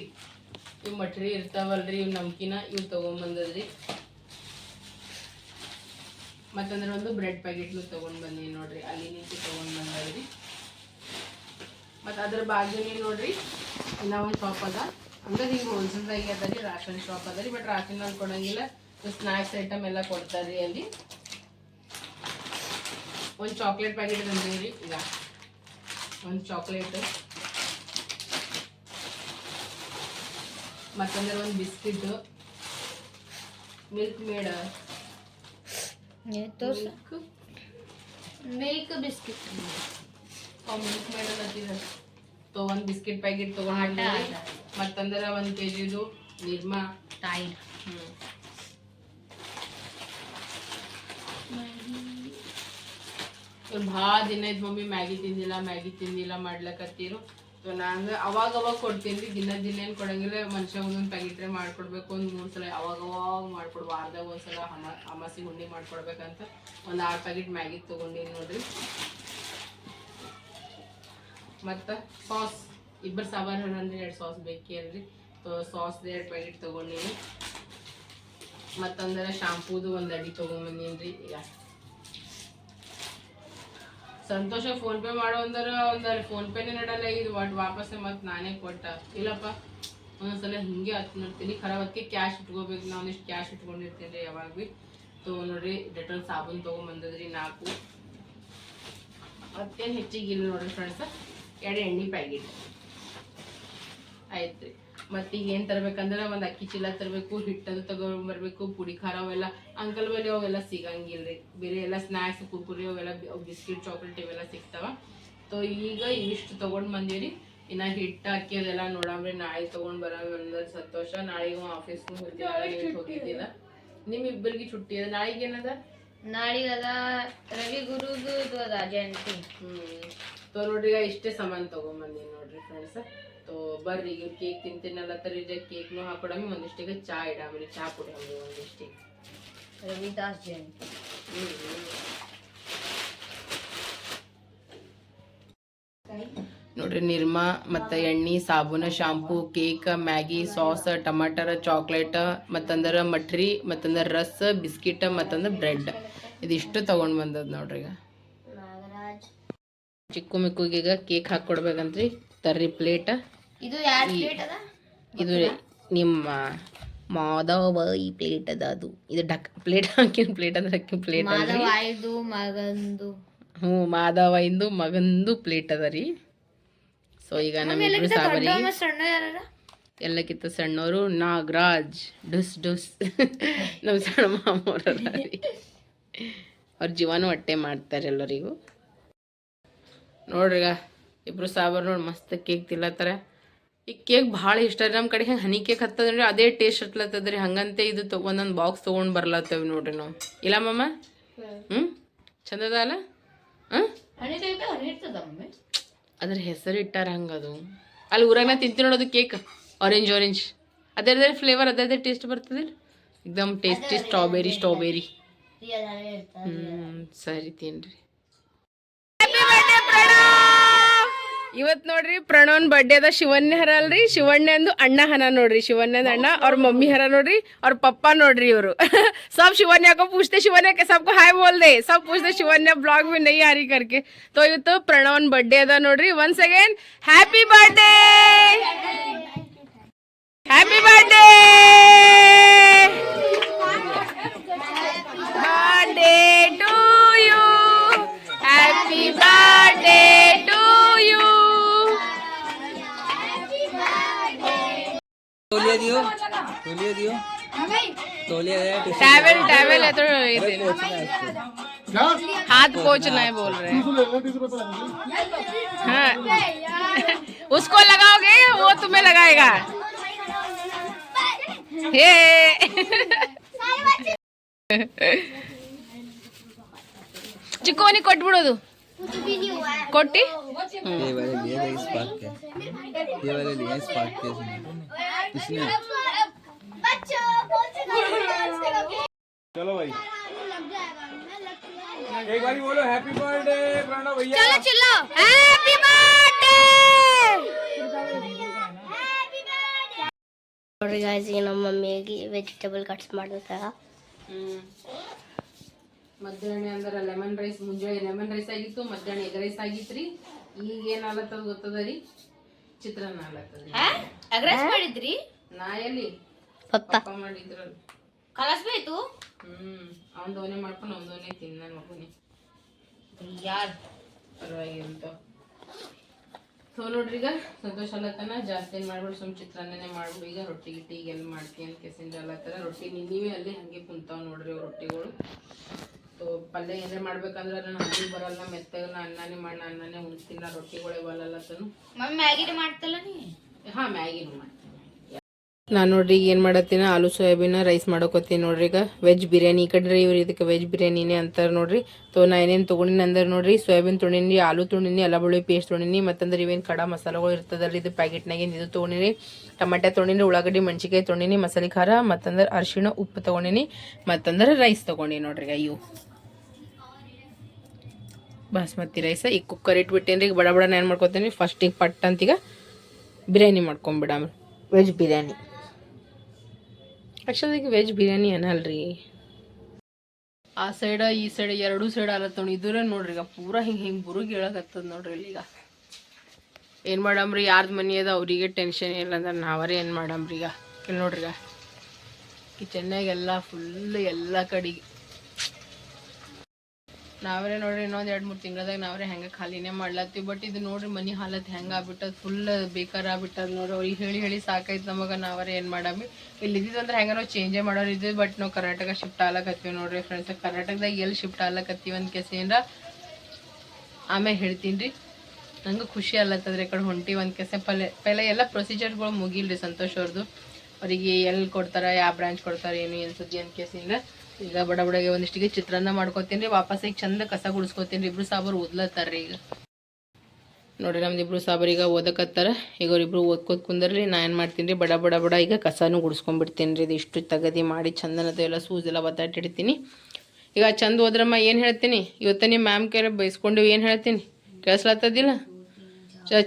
ಇವು ಮಟ್ರಿ ಇರ್ತಾವಲ್ರಿ, ಇವು ನಮ್ಕಿನ, ಇವು ತೊಗೊಂಬಂದದ್ರಿ ಮತ್ತಂದ್ರೆ ಒಂದು ಬ್ರೆಡ್ ಪ್ಯಾಕೆಟ್ನು ತೊಗೊಂಡು ಬಂದಿ ನೋಡ್ರಿ, ಅಲ್ಲಿ ನಿಂತು ತೊಗೊಂಡು ಬಂದದ್ರಿ. ಮತ್ತು ಅದ್ರ ಬಾಜುನೇ ನೋಡ್ರಿ ಇನ್ನೊಂದು ಶಾಪ್ ಅದ. ಅಂದ್ರೆ ಹಿಂಗೆ ಹೋಲ್ಸೇಲ್ದಾಗೆ ಅದ ರೀ ರಾಷನ್ ಶಾಪ್ ಅದ ರೀ ಬಟ್ ರಾಷನ್ ಅಲ್ಲಿ ಕೊಡಂಗಿಲ್ಲ ಸ್ನ್ಯಾಕ್ಸ್ ಐಟಮ್ ಎಲ್ಲ ಕೊಡ್ತಾರೆ ರೀ ಅಲ್ಲಿ. ಒಂದು ಚಾಕ್ಲೇಟ್ ಪ್ಯಾಕೆಟ್ ತಂದೀವಿ ರೀ ಈಗ. ಒಂದು ಚಾಕ್ಲೇಟ್ ಮತ್ತಂದ್ರೆ ಒಂದು biscuit milk made milk milk biscuit milk made ಅನ್ನತ್ತಿದ ಒಂದು ಬಿಸ್ಕಿಟ್ ಪ್ಯಾಕೆಟ್ ತೊಗೊಂಡು ಮತ್ತಂದ್ರೆ ಒಂದು ಕೆ ಜಿದು ನಿರ್ಮಾ. ತಾಯಿ. ಇವ್ರು ಭಾಳ ದಿನ ಇದ್ ಮಮ್ಮಿ ಮ್ಯಾಗಿ ತಿಂದಿಲ್ಲ ಮ್ಯಾಗಿ ತಿಂದಿಲ್ಲ ಮಾಡ್ಲಕತ್ತೀರು. ಸೊ ನಾನು ಅವಾಗ ಅವಾಗ ಕೊಡ್ತೀನಿ ರೀ ದಿನ ದಿನ ಏನು ಕೊಡಂಗಿಲ್ಲ ಮನುಷ್ಯ ಒಂದೊಂದು ಪ್ಯಾಕೆಟ್ರೆ ಮಾಡ್ಕೊಡ್ಬೇಕು ಒಂದು ಮೂರು ಸಲ ಅವಾಗ ಅವಾಗ ಮಾಡ್ಕೊಡ್ ವಾರದಾಗ ಒಂದು ಸಲ ಹಮ ಅಮಾಸಿ ಹುಂಡಿ ಮಾಡ್ಕೊಡ್ಬೇಕಂತ. ಒಂದು ಆರು ಪ್ಯಾಕೆಟ್ ಮ್ಯಾಗಿ ತೊಗೊಂಡಿನಿ ನೋಡ್ರಿ. ಮತ್ತು ಸಾಸ್, ಇಬ್ಬರು ಸಾಂಬಾರು ಅಂದ್ರೆ ಎರಡು ಸಾಸ್ ಬೇಕೇ ಅಲ್ರಿ. ಸೊ ಸಾಸ್ ಎರಡು ಪ್ಯಾಕೆಟ್ ತೊಗೊಂಡೀನಿ. ಮತ್ತಂದ್ರೆ ಶಾಂಪೂದು ಒಂದು ಅಡಿ ತೊಗೊಂಬಂದೀನಿ ಈಗ. ಸಂತೋಷ ಫೋನ್ ಪೇ ಮಾಡೋ ಅಂದ್ರೆ ಒಂದು ಫೋನ್ ಪೇನೇ ನಡಲ್ಲ ಇದು ಒಟ್ಟು ವಾಪಸ್ ಮತ್ತೆ ನಾನೇ ಕೊಟ್ಟ. ಇಲ್ಲಪ್ಪ, ಒಂದೊಂದ್ಸಲ ಹಿಂಗೆ ಹತ್ತು ನೋಡ್ತೀನಿ. ಖರಾಬ್ ಕ್ಯಾಶ್ ಇಟ್ಕೋಬೇಕು. ನಾವು ಇಷ್ಟು ಕ್ಯಾಶ್ ಇಟ್ಕೊಂಡಿರ್ತೀನಿ ರೀ ಯಾವಾಗ ಭೀ. ತೊಗೊ ನೋಡ್ರಿ ಡೆಟಲ್ ಸಾಬೂನು ತೊಗೊಂಬಂದದ್ರಿ ನಾಲ್ಕು. ಮತ್ತೇನು ಹೆಚ್ಚಿಗೆ ಇಲ್ಲ ನೋಡ್ರಿ ಫ್ರೆಂಡ್ಸ್ ಎರಡು ಎಣ್ಣೆ ಪ್ಯಾಕೆಟ್. ಆಯ್ತು ರೀ ಮತ್ತು ಈಗ ಏನು ತರಬೇಕಂದ್ರೆ ಒಂದು ಅಕ್ಕಿ ಚೀಲ ತರಬೇಕು ಹಿಟ್ಟದು ತಗೊಂಡ್ಬರ್ಬೇಕು ಪುಡಿ ಖಾರ ಅವೆಲ್ಲ. ಅಂಕಲ್ ಬಳಿ ಅವೆಲ್ಲ ಸಿಗಂಗಿಲ್ಲ ರೀ ಬೇರೆ ಎಲ್ಲ ಸ್ನ್ಯಾಕ್ಸ್ ಕುರ್ಕುರಿ ಅವೆಲ್ಲ ಬಿಸ್ಕಿಟ್ ಚಾಕ್ಲೇಟ್ ಇವೆಲ್ಲ ಸಿಗ್ತಾವ. ಸೊ ಈಗ ಇಷ್ಟು ತೊಗೊಂಡು ಬಂದೀವಿ ಇನ್ನು ಹಿಟ್ಟು ಅಕ್ಕಿ ಅದೆಲ್ಲ ನೋಡಂಬ್ರಿ ನಾಳೆ ತೊಗೊಂಡು ಬರೋಂದ್ರೆ ಸಂತೋಷ. ನಾಳೆಗೂ ಆಫೀಸ್ಗೂ ಹೋಗಿದ್ದಿಲ್ಲ ನಿಮ್ಮ ಇಬ್ಬರಿಗೆ ಚುಟ್ಟಿ ಅದ. ನಾಳೆಗೆ ಏನದ? ನಾಳೆಗೆ ಅದ ರವಿ ಗುರುದು ಅದ ಜಯಂತಿ. ಹ್ಞೂ ತೋ ನೋಡ್ರಿ ಈಗ ಇಷ್ಟೇ ಸಾಮಾನು ತೊಗೊಂಬಂದೀನಿ ನೋಡ್ರಿ ಫ್ರೆಂಡ್ಸ್ ತೋ ಬರ್ರಿ ಈಗ ಕೇಕ್ ತಿಂತೀನಲ್ಲ ತರಿ ಕೇಕ್ನು ಹಾಕೊಡಮಿ ಒಂದಿಷ್ಟಿಗೆ ಚಾ ಇಡಾಮ್ರಿ ಚಾ ಕುಡಿಯಮ್ರಿ ಒಂದಿಷ್ಟಿಗೆ ರವಿದಾಸ್ ಜಯಂತಿ. ನೋಡ್ರಿ ನಿರ್ಮಾ ಮತ್ತು ಎಣ್ಣೆ ಸಾಬೂನ ಶಾಂಪೂ ಕೇಕ್ ಮ್ಯಾಗಿ ಸಾಸ್ ಟಮಾಟರ ಚಾಕ್ಲೇಟ್ ಮತ್ತಂದ್ರೆ ಮಟ್ರಿ ಮತ್ತಂದ್ರೆ ರಸ್ ಬಿಸ್ಕಿಟ್ ಮತ್ತಂದ್ರೆ ಬ್ರೆಡ್ ಇದಿಷ್ಟು ತೊಗೊಂಡು ಬಂದದ್ ನೋಡ್ರಿ ಈಗ. ಚಿಕ್ಕು ಮಿಕ್ಕುಗೀಗ ಕೇಕ್ ಹಾಕ್ಕೊಡ್ಬೇಕಂತ್ರಿ ತರ್ರಿ ಪ್ಲೇಟ್. ಇದು ಇದು ನಿಮ್ಮ ಮಾಧವ ಈ ಪ್ಲೇಟ್ ಅದ? ಅದು. ಇದು ಡಕ್ ಪ್ಲೇಟ್ ಹಾಕಿನ ಪ್ಲೇಟ್ ಅಂದ್ರೆ ಅಕ್ಕಿನ ಪ್ಲೇಟ್ ಅಲ್ರಿ. ಮಗಂದು. ಹ್ಞೂ ಮಾಧವ ಇಂದು ಮಗಂದು ಪ್ಲೇಟ್ ಅದ ರೀ. ಸೊ ಈಗ ನಮ್ಮಿಬ್ರು ಸಾಬರಿ ಎಲ್ಲಕ್ಕಿಂತ ಸಣ್ಣವರು ನಾಗರಾಜ್ ಡುಸ್ ಡುಸ್. ನಮ್ಮ ಸಣ್ಣ ಮಾಮೂರ ಅವ್ರ ಜೀವನ ಹೊಟ್ಟೆ ಮಾಡ್ತಾರೆ ಎಲ್ಲರಿಗೂ. ನೋಡ್ರಿ ಈಗ ಇಬ್ರು ಸಾಬರ್ ನೋಡಿ ಮಸ್ತ್ ಕೇಕ್ ತಿಲ್ಲತ್ತಾರ ಈ ಕೇಕ್ ಭಾಳ ಇಷ್ಟ ರೀ ನಮ್ಮ ಕಡೆ ಹೆಂಗೆ ಹನಿ ಕೇಕ್ ಹತ್ತದ ನೋಡ್ರಿ ಅದೇ ಟೇಸ್ಟ್ ಹತ್ಲತ್ತದ ರೀ ಹಂಗಂತೆ ಇದು ತೊ ಒಂದೊಂದು ಬಾಕ್ಸ್ ತೊಗೊಂಡು ಬರ್ಲತ್ತೇವೆ ನೋಡ್ರಿ ನಾವು. ಇಲ್ಲ ಮಮ್ಮ ಹ್ಞೂ ಚಂದದ ಅಲ್ಲ? ಹಾಂ ಅದ್ರ ಹೆಸರು ಇಟ್ಟಾರ ಹಂಗದು ಅಲ್ಲಿ ಊರಾಗ ನಾ ತಿಂತೀನಿ ನೋಡೋದು ಕೇಕ್. ಆರೆಂಜ್ ಆರೆಂಜ್ ಅದರದೇ ಫ್ಲೇವರ್ ಅದರದೇ ಟೇಸ್ಟ್ ಬರ್ತದೆ ಎಕ್ದಮ್ ಟೇಸ್ಟಿ ಸ್ಟ್ರಾಬೆರಿ ಸ್ಟ್ರಾಬೆರಿ ಹ್ಞೂ ಸರಿ ತಿನ್ರಿ. ಇವತ್ ನೋಡ್ರಿ ಪ್ರಣವನ್ ಬರ್ಡೇ ಅದ ಶಿವಣ್ಣ ಹರ ಅಲ್ರಿ ಶಿವಣ್ಣ ಅಂದು ಅಣ್ಣ ಹನ ನೋಡ್ರಿ ಶಿವಣ್ಣಂದು ಅಣ್ಣ ಅವ್ರ ಮಮ್ಮಿ ಹರ ನೋಡ್ರಿ ಅವ್ರ ಪಪ್ಪ ನೋಡ್ರಿ ಇವರು ಸಬ್ ಶಿವಣ್ಣ ಕೋ ಪೂಜ್ತೆ ಶಿವಣ್ಣ ಸಬ್ಕೋ ಹಾಯ್ ಬೋಲ್ದೆ ಸಬ್ ಪೂಜ್ತೆ ಶಿವಣ್ಣ ಬ್ಲಾಗ್ ಮೇ ನೈ ಹಾರಿ ಕರ್ಕೆ ತೋ ಇವತ್ತು ಪ್ರಣವನ್ ಬರ್ಡೇ ಅದ ನೋಡ್ರಿ once again happy birthday happy birthday birthday to you happy birthday तौलिया दियो। तौलिया दियो। तौलिया है टिश्यू टैवल टैवल है तो ये देना। हाथ पोछना है बोल रहे हैं। हाँ। उसको लगाओगे वो तुम्हें लगाएगा? हे। मुझे ये वाले लिए इस पार्क के। ये वाले लिए इस पार्क के इसने। चलो भाई। एक बार बोलो हैप्पी बर्थडे प्रणव भैया। चलो चलो हैप्पी बर्थडे और गाइस ये ना मम्मी की वेजिटेबल कट्स मार देता है। ಮಧ್ಯಾಹ್ನ ಅಂದ್ರೆ ಲೆಮನ್ ರೈಸ್ ಮುಂಜಾನೆ ಲೆಮನ್ ರೈಸ್ ಆಗಿತ್ತು ಮಧ್ಯಾಹ್ನ ಎಗ್ ರೈಸ್ ಆಗಿತ್ರಿ. ಈಗ ಏನ್ ಆಗ್ಲತ್ತದ ಗೊತ್ತದ ರೀ? ಚಿತ್ರಾನ್ನ ಆಗ್ಲತ್ತದ ಮಾಡಿದ್ರಿ? ನಾ ಎಲ್ಲಿ? ಪಪ್ಪ ಮಾಡಿದ್ರಲ್ಲ ಕಲಸ್ಬೇಕು ಹ್ಮ್ ಅವ್ನ್ ದೋನೆ ಮಾಡ್ಕೊಂಡು ಅವ್ನ್ ದೋನೆ ತಿನ್ನ ಮಗುನಿ. ಯಾರ್? ಪರವಾಗಿಲ್ಲ ಸೊ ನೋಡ್ರಿ ಈಗ ಸಂತೋಷ ಅಲ್ಲತನ ಜಾಸ್ತಿ ಏನ್ ಮಾಡ್ಬಿಡು ಸುಮ್ ಚಿತ್ರಾನ್ನನೇ ಮಾಡ್ಬಿಡು. ಈಗ ರೊಟ್ಟಿ ಗಿಟ್ಟಿ ಈಗ ಎಲ್ಲಿ ಮಾಡ್ತಿ ಅಂತ ಕೆಸಿಂದ ಅಲ್ಲತ್ತಾರ ರೊಟ್ಟಿ ನೀವೇ ಅಲ್ಲಿ ಹಂಗೆ ಕುಂತಾವ್ ನೋಡ್ರಿ ರೊಟ್ಟಿಗಳು. ಸೊ ಪಲ್ಯ ಏನೇ ಮಾಡ್ಬೇಕಂದ್ರೆ ನಾನು ಹಂಗೆ ಬರಲ್ಲ ಮೆತ್ತಗ ಅನ್ನನೇ ಮಾಡಿ ಅನ್ನನೇ ಉಣ್ತೀನಿ ನಾ ರೊಟ್ಟಿಗಳೇ ಬರಲ್ಲತನು ಮಮ್ಮಿ ಮ್ಯಾಗಿನ ಮಾಡ್ತಲ್ಲ ನೀ? ಹಾ ಮ್ಯಾಗಿನೂ ಮಾಡ್ತೀನಿ ನಾನು ನೋಡ್ರಿ ಈಗ ಏನು ಮಾಡತ್ತೀನಿ? ಆಲೂ ಸೋಯಾಬೀನ ರೈಸ್ ಮಾಡೋಕೋತೀನಿ ನೋಡ್ರಿ ಈಗ. ವೆಜ್ ಬಿರಿಯಾನಿ ಈ ಕಡೆ ಇವ್ರು ಇದಕ್ಕೆ ವೆಜ್ ಬಿರಿಯಾನಿನೇ ಅಂತಾರೆ ನೋಡ್ರಿ. ತೊ ನಾ ಏನೇನು ತೊಗೊಂಡಿನಿ ಅಂದ್ರೆ ನೋಡ್ರಿ. ಸೋಯಾಬೀನ್ ತೊಗೊಂಡಿನಿ ಆಲೂ ತೊಗೊಂಡಿನಿ ಎಲ್ಲ ಬೆಳ್ಳುಳ್ಳಿ ಪೇಸ್ಟ್ ತೊಗೊಂಡಿನಿ ಮತ್ತಂದ್ರೆ ಇವೇನು ಕಡ ಮಸಾಲೆಗಳು ಇರ್ತದಲ್ಲ ಇದು ಪ್ಯಾಕೆಟ್ನಾಗಿಂದ ಇದು ತೊಗೊಂಡಿನಿ. ಟಮಾಟೆ ತೊಗೊಂಡಿನಿ ಉಳ್ಳಾಗಡ್ಡಿ ಮೆಣಸಿಕಾಯಿ ತೊಗೊಂಡಿನಿ ಮಸಾಲೆ ಖಾರ ಮತ್ತಂದ್ರೆ ಅರಿಶಿಣ ಉಪ್ಪು ತೊಗೊಂಡಿನಿ ಮತ್ತಂದ್ರೆ ರೈಸ್ ತೊಗೊಂಡಿನಿ ನೋಡ್ರಿ ಅಯ್ಯೋ. ಬಾಸ್ಮತಿ ರೈಸ. ಈಗ ಕುಕ್ಕರ್ ಇಟ್ಬಿಟ್ಟೇನ್ರಿ ಈಗ ಬಡ ಬಡನ ಏನು ಮಾಡ್ಕೊತೀನಿ ಫಸ್ಟಿಗೆ ಪಟ್ ಅಂತೀಗ ಬಿರಿಯಾನಿ ಮಾಡ್ಕೊಂಬಿಡಮ್ರಿ ವೆಜ್ ಬಿರಿಯಾನಿ. ಆ್ಯಕ್ಚುಲಿ ಈಗ ವೆಜ್ ಬಿರಿಯಾನಿ ಏನಲ್ರಿ? ಆ ಸೈಡ ಈ ಸೈಡ್ ಎರಡೂ ಸೈಡ್ ಆಲತ್ತವ್ ಇದ್ರೆ ನೋಡ್ರಿ ಈಗ ಪೂರ ಹಿಂಗೆ ಹಿಂಗೆ ಬುರುಗಿ ಹೇಳಕತ್ತದ ನೋಡ್ರಿ ಇಲ್ಲಿ ಈಗ. ಏನು ಮಾಡಮ್ರಿ ಯಾರ್ದು ಮನೆ ಅದ ಅವರಿಗೆ ಟೆನ್ಷನ್ ಇಲ್ಲ ಅಂದ್ರೆ ನಾವರೇ ಏನು ಮಾಡಮ್ರಿ ಈಗ. ಇಲ್ಲಿ ನೋಡ್ರಿ ಈಗ. ಕಿಚನ್ನಾಗೆಲ್ಲ ಫುಲ್ ಎಲ್ಲ ಕಡೆಗೆ ನಾವೇ ನೋಡ್ರಿ, ಇನ್ನೊಂದು ಎರಡು ಮೂರು ತಿಂಗಳದಾಗ ನಾವೇ ಹೆಂಗೆ ಖಾಲಿನೇ ಮಾಡ್ಲತ್ತೀವಿ. ಬಟ್ ಇದು ನೋಡ್ರಿ ಮನೆ ಹಾಲತ್ ಹೆಂಗೆ ಆಗ್ಬಿಟ್ಟದ ಫುಲ್ ಬೇಕಾರ ಆಗ್ಬಿಟ್ಟದ ನೋಡ್ರಿ. ಅವ್ರಿಗೆ ಹೇಳಿ ಹೇಳಿ ಸಾಕೈತೆ ನಮಗೆ, ನಾವರೇ ಏನು ಮಾಡಮ್ಮಿ ಇಲ್ಲಿ ಇದ್ದಿದ್ದಂದ್ರೆ ಹೆಂಗ ನಾವು ಚೇಂಜೇ ಮಾಡೋರು ಇದ್ದೀವಿ ಬಟ್ ನಾವು ಕರ್ನಾಟಕ ಶಿಫ್ಟ್ ಆಗ್ಲಕತ್ತೀವಿ ನೋಡ್ರಿ ಫ್ರೆಂಡ್ಸ್ ಕರ್ನಾಟಕದಾಗ ಎಲ್ಲಿ ಶಿಫ್ಟ್ ಆಗ್ಲಕತ್ತೀವಿ ಅಂತ ಕೇಸಿಂದ ಆಮೇಲೆ ಹೇಳ್ತೀನಿ ರೀ. ನಂಗೆ ಖುಷಿ ಅಲ್ಲತ್ತದ್ರಿ ಕಡೆ ಹೊಂಟಿ ಒಂದು ಕೆಸೆ ಪಲ್ಲೆ ಪೆಲ್ಲ ಎಲ್ಲ ಪ್ರೊಸೀಜರ್ಗಳು ಮುಗಿಲ್ರಿ ಸಂತೋಷ್ ಅವ್ರದ್ದು ಅವರಿಗೆ ಎಲ್ಲಿ ಕೊಡ್ತಾರೆ, ಯಾವ ಬ್ರಾಂಚ್ ಕೊಡ್ತಾರೆ, ಏನು ಏನು ಸುದ್ದಿ ಅಂತ ಕೇಸಿಂದ ಈಗ ಬಡ ಬಡಗೆ ಒಂದಿಷ್ಟಿಗೆ ಚಿತ್ರಾನ್ನ ಮಾಡ್ಕೊತೀನಿ ರೀ ವಾಪಸ್ ಈಗ ಚಂದ ಕಸ ಗುಡಿಸ್ಕೊತೀನಿ. ರೀ ಇಬ್ರು ಸಾಬರು ಓದ್ಲತ್ತಾರ್ರಿ ಈಗ. ನೋಡ್ರಿ ನಮ್ದು ಇಬ್ರು ಸಾಬರ್ ಈಗ ಓದಕತ್ತಾರ. ಈಗ ಅವ್ರಿಬ್ರು ಓದ್ಕೋತ ಕುಂದರ್ಲಿ, ನಾ ಏನು ಮಾಡ್ತೀನಿ ರೀ ಬಡ ಬಡ ಬಡ ಈಗ ಕಸನೂ ಗುಡಿಸ್ಕೊಂಡ್ಬಿಡ್ತೀನಿ ರೀ ಇದು ಇಷ್ಟು ತಗದಿ ಮಾಡಿ ಚಂದನದು ಎಲ್ಲ ಸೂಜೆಲ್ಲ ಒತ್ತಾಟಿಡ್ತೀನಿ ಈಗ ಚಂದ ಹೋದ್ರಮ್ಮ ಏನು ಹೇಳ್ತೀನಿ? ಇವತ್ತ ನಿಮ್ಮ ಮ್ಯಾಮ್ ಕೈಲಿ ಬೈಸ್ಕೊಂಡು ಏನು ಹೇಳ್ತೀನಿ? ಕೇಳಿಸ್ಲತ್ತದಿಲ್ಲ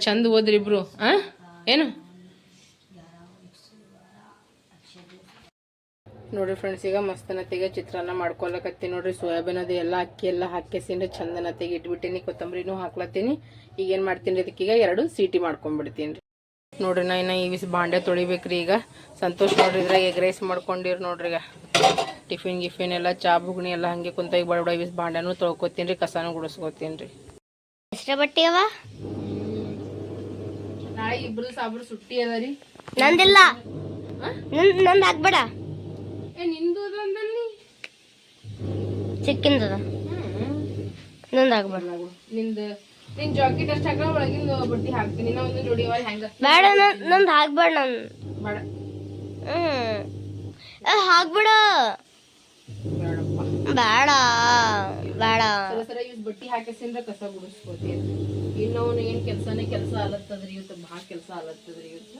ಚಂದ ಓದ್ರಿ ಇಬ್ರು. ಆ? ಏನು? ನೋಡ್ರಿ ಫ್ರೆಂಡ್ಸ್ ಈಗ ಮಸ್ತನತೆಗೆ ಚಿತ್ರಾನ್ನ ಮಾಡ್ಕೊಳಕತ್ತಿ ನೋಡ್ರಿ. ಸೋಯಾಬೀನ್ ಅದು ಎಲ್ಲ ಅಕ್ಕಿ ಎಲ್ಲ ಹಾಕಿಸಿಂದ ಚಂದನತೆಗೆ ಇಟ್ಬಿಟ್ಟಿನಿ ಕೊತ್ತಂಬರಿನೂ ಹಾಕ್ಲತ್ತೀನಿ. ಈಗ ಏನು ಮಾಡ್ತೀನಿ ರೀ ಇದಕ್ಕೀಗ? ಎರಡು ಸೀಟಿ ಮಾಡ್ಕೊಂಡ್ಬಿಡ್ತೀನಿ ರೀ. ನೋಡ್ರಿ ನಾ ಇನ್ನು ಈ ಬಿಸಿ ಬಾಂಡೆ ತೊಳಿಬೇಕ್ರಿ ಈಗ. ಸಂತೋಷ್ ನೋಡ್ರಿ ಇದ್ರಾಗ ಎಗ್ ರೈಸ್ ಮಾಡ್ಕೊಂಡಿರಿ ನೋಡ್ರಿ ಈಗ. ಟಿಫಿನ್ ಗಿಫಿನ್ ಎಲ್ಲ ಚಾ ಬುಗ್ನಿ ಎಲ್ಲ ಹಂಗೆ ಕುಂತ ಈಗ ಬಡ ಈ ಬಿಸಿ ಬಾಂಡೆನೂ ತೊಳ್ಕೊತೀನಿ ರೀ ಕಸಾನು ಗುಡಿಸ್ಕೊತೀನಿ ರೀ. ಎಷ್ಟ ಬಟ್ಟೆ ಅವ? ನಾಳೆ ಇಬ್ರು ಸಾಬ್ರು ಸುಟ್ಟಿ ಅದ ರೀ. ನಂದಿಲ್ಲ. ನಂದ್ ಹಾಕ್ಬೇಡ. ಚಿಕ್ಕಿಂದದ. ನಂದ್ ಹಾಕ್ಬೇಡ ನಿಂದು ನಿನ್ ಜಾಕೆಟ್ ಅಷ್ಟು ಹಾಕ ಒಳಗಿಂದ ಬಟ್ಟೆ ಹಾಕ್ತೀನಿ. ನಾ ಒಂದು ಜೋಡಿ ಅವ ಹೆಂಗ ಬೇಡ ನಂದ್ ಹಾಕ್ಬೇಡ ನನ್. ಬೇಡ. ಏ, ಹಾಕ್ಬೇಡ. ಬೇಡ ಬೇಡ. ಸರ ಇವ್ ಬಟ್ಟಿ ಹಾಕಿಸಿಂದ ಕಸ ಗುಡಿಸ್ಕೋತೀನಿ ಇನ್ನು ಏನು ಕೆಲ್ಸನೇ ಕೆಲಸ ಅಲತ್ತದ್ರಿ ಇವತ್ತು? ಭಾಳ ಕೆಲಸ ಆಲತ್ತದ್ರಿ ಇವತ್ತು.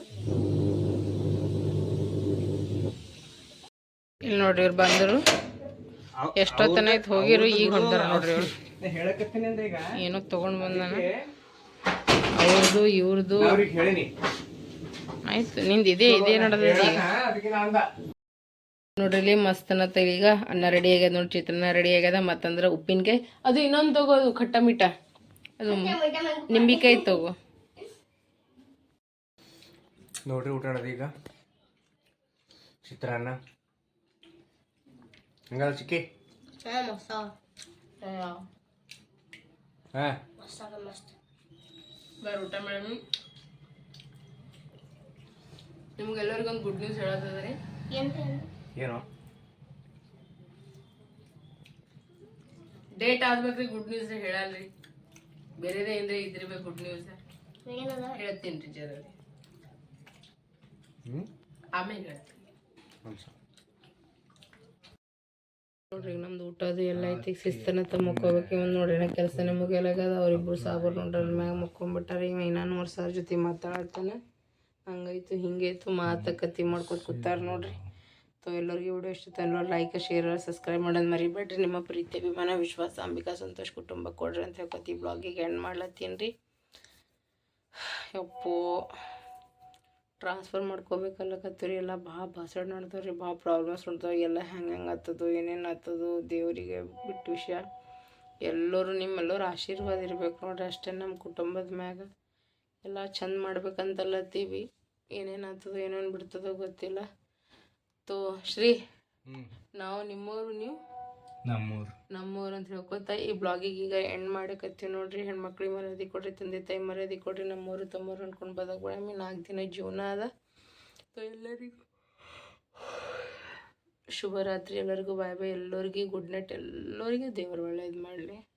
ಇಲ್ಲಿ ನೋಡ್ರಿ ಇವ್ರು ಬಂದರು. ಎಷ್ಟೊತ್ತನ ಆಯ್ತು ಹೋಗಿರು ಈಗ ಹೊಂಟಾರ ನೋಡ್ರಿ ಇವ್ರು. ಏನೋ ತಗೊಂಡ್ ಬಂದಾನ? ಅವ್ರದ್ದು ಇವ್ರದ್ದು ಆಯ್ತು ನಿಂದ ಇದೇ ಇದೇ ನಡೆದ ನೋಡ್ರಿ ಇಲ್ಲಿ ಮಸ್ತ್ ಅನ್ನತ್ತ ಈಗ ಅನ್ನ ರೆಡಿ ಆಗ್ಯದ ನೋಡಿ ಚಿತ್ರಾನ್ನ ರೆಡಿ ಆಗ್ಯದ ಮತ್ತಂದ್ರೆ ಉಪ್ಪಿನಕಾಯಿ. ಅದು ಇನ್ನೊಂದು ತಗೋದು ಖಟ್ಟ ಮೀಠ. ಅದು ನಿಂಬಿಕಾಯಿ ತಗೋ. ನೋಡ್ರಿ ಊಟ ಈಗ. ಚಿತ್ರಾನ್ನ. ಹಂಗಲ್ಲ ಚಿಕ್ಕಿ? ಹಾ. ಬಾರ್ ಊಟ ಮಾಡಿ. ನಿಮ್ಗೆಲ್ಲರಿಗೊಂದು ಗುಡ್ ನ್ಯೂಸ್ ಹೇಳೋದಾದ್ರೆ ಏನು? ಡೇಟ್ ಆದ್ಬೇಕ್ರಿ ಗುಡ್ ನ್ಯೂಸ್ ಹೇಳಲ್ರಿ. ಬೇರೆದೇ ಏನ್ರಿ ಇದ್ರಿಬೇಕು ಗುಡ್ ನ್ಯೂಸ್ ಹೇಳ್ತೀನಿ ರೀ ಜರ ಹ್ಞೂ ಆಮೇಲೆ ಹೇಳ್ತೀನಿ. ನೋಡ್ರಿ ನಮ್ದು ಊಟ ಅದು ಎಲ್ಲ ಐತಿ. ಶಿಸ್ತನ ಮುಕ್ಕೋಬೇಕು. ಇವ್ ನೋಡ್ರಿ ನಾ ಕೆಲಸನೇ ಮುಗಿಯಲಾಗದ ಅವ್ರಿಬ್ರು ಸಾಬರ್ ನೋಡ್ರಿ ಮ್ಯಾಗ ಮುಕ್ಕೊಂಡ್ಬಿಟ್ಟಾರ ಇವ ಇನ್ನೂ ಮೂರು ಸಾವಿರ ಜೊತೆ ಮಾತಾಡ್ತಾನೆ. ಹಂಗಾಯ್ತು ಹಿಂಗೈತು ಮಾತುಕತೆ ಮಾಡ್ಕೊತ ಕೂತಾರ ನೋಡ್ರಿ. ಸೊ ಎಲ್ಲರಿಗೂ ವಿಡಿಯೋ ಇಷ್ಟ ಎಲ್ಲರೂ ಲೈಕ್ ಶೇರ್ ಸಬ್ಸ್ಕ್ರೈಬ್ ಮಾಡೋದು ಮರಿಬೇಡ್ರಿ. ನಿಮ್ಮ ಪ್ರೀತಿ ಅಭಿಮಾನ ವಿಶ್ವಾಸ ಅಂಬಿಕಾ ಸಂತೋಷ್ ಕುಟುಂಬ ಕೊಡ್ರಿ ಅಂತ ಹೇಳ್ಕೊತಿ ಬ್ಲಾಗಿಗೆ ಎಂಡ್ ಮಾಡ್ಲತ್ತೀನಿ ರೀ. ಯಪ್ಪೋ. ಟ್ರಾನ್ಸ್ಫರ್ ಮಾಡ್ಕೋಬೇಕಲ್ಲಕತ್ತೀರಿ ಎಲ್ಲ ಭಾಳ ಭಾಷಣ ನಡ್ದವ್ರಿ ರೀ ಭಾಳ ಪ್ರಾಬ್ಲಮ್ಸ್ ನಡ್ದವ ಎಲ್ಲ ಹೆಂಗೆ ಹೆಂಗೆ ಆಗ್ತದೋ ಏನೇನು ಆಗ್ತದೋ ದೇವರಿಗೆ ಬಿಟ್ಟು ವಿಷಯ. ಎಲ್ಲರೂ ನಿಮ್ಮೆಲ್ಲರೂ ಆಶೀರ್ವಾದ ಇರ್ಬೇಕು ನೋಡ್ರಿ ಅಷ್ಟೇ ನಮ್ಮ ಕುಟುಂಬದ ಮ್ಯಾಗ. ಎಲ್ಲ ಚಂದ ಮಾಡ್ಬೇಕಂತಲ್ಲತ್ತೀವಿ ಏನೇನು ಆಗ್ತದೋ ಏನೇನು ಬಿಡ್ತದೋ ಗೊತ್ತಿಲ್ಲ. ತೋ ಶ್ರೀ ನಾವು ನಿಮ್ಮವರು ನೀವು ನಮ್ಮೂರು. ನಮ್ಮೂರು ಅಂತ ಹೇಳ್ಕೊತ ಈ ಬ್ಲಾಗಿಗೆ ಈಗ ಎಂಡ್ ಮಾಡಕತ್ತೀವಿ ನೋಡ್ರಿ. ಹೆಣ್ಮಕ್ಳಿಗೆ ಮರ್ಯಾದೆ ಕೊಡ್ರಿ, ತಂದೆ ತಾಯಿ ಮರ್ಯಾದೆ ಕೊಡ್ರಿ, ನಮ್ಮೂರು, ತಮ್ಮೂರು ಅನ್ಕೊಂಡು ಬದಕ್ಬೇಡ. ಬಿಡಮ್ಮಿ ನಾಲ್ಕು ದಿನ ಜೀವನ ಅದ. ಎಲ್ಲರಿಗೂ ಶುಭರಾತ್ರಿ ಎಲ್ಲರಿಗೂ. ಬಾಯ್ ಬಾಯ್. ಎಲ್ಲರಿಗೂ ಗುಡ್ ನೈಟ್ ಎಲ್ಲರಿಗೂ ದೇವ್ರು ಒಳ್ಳೇದು ಮಾಡಲಿ.